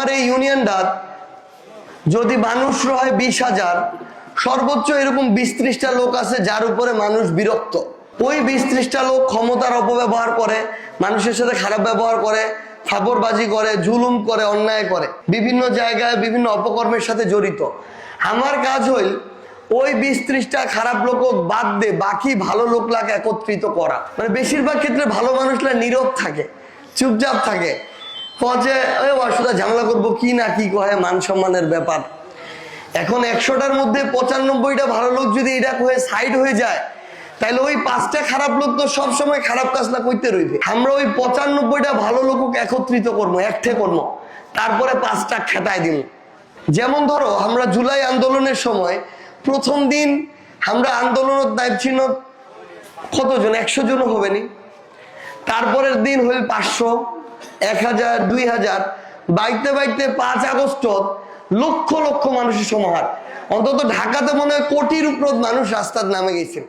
আমার এই ইউনিয়নটা যদি মানুষ হয় বিশ হাজার, সর্বোচ্চ এরকম বিশ ত্রিশটা লোক আছে যার উপরে মানুষ বিরক্ত। ওই বিশ ত্রিশটা লোক ক্ষমতার অপব্যবহার করে, মানুষের সাথে খারাপ ব্যবহার করে, ফাপড়বাজি করে, জুলুম করে, অন্যায় করে, বিভিন্ন জায়গায় বিভিন্ন অপকর্মের সাথে জড়িত। আমার কাজ হইল ওই বিশ ত্রিশটা খারাপ লোক বাদ দে, বাকি ভালো লোকলাকে একত্রিত করা। মানে বেশিরভাগ ক্ষেত্রে ভালো মানুষরা নীরব থাকে, চুপচাপ থাকে। পচে ওই অসুবিধা ঝামেলা করব কি না কি কহে, মান সম্মানের ব্যাপার। এখন একশোটার মধ্যে পঁচানব্বইটা ভালো লোক যদি এটা হয়ে সাইড হয়ে যায় তাহলে ওই পাঁচটা খারাপ লোক তো সব সময় খারাপ কাজটা করতে রইবে। আমরা ওই পঁচানব্বইটা ভালো লোক একত্রিত করব, একঠে করব, তারপরে পাঁচটা খেতায় দিব। যেমন ধরো, আমরা জুলাই আন্দোলনের সময় প্রথম দিন আমরা আন্দোলনের দায়িত্ব ছিল কতজন? একশো জনও হবে নি। তারপরের দিন হইল পাঁচশো। এক হাজার, দুই হাজার, বাইতে বাইতে পাঁচ আগস্ট লক্ষ লক্ষ মানুষের সমাহার। অন্তত ঢাকাতে মনে হয় কোটির উপর মানুষ রাস্তার নামে গেছে।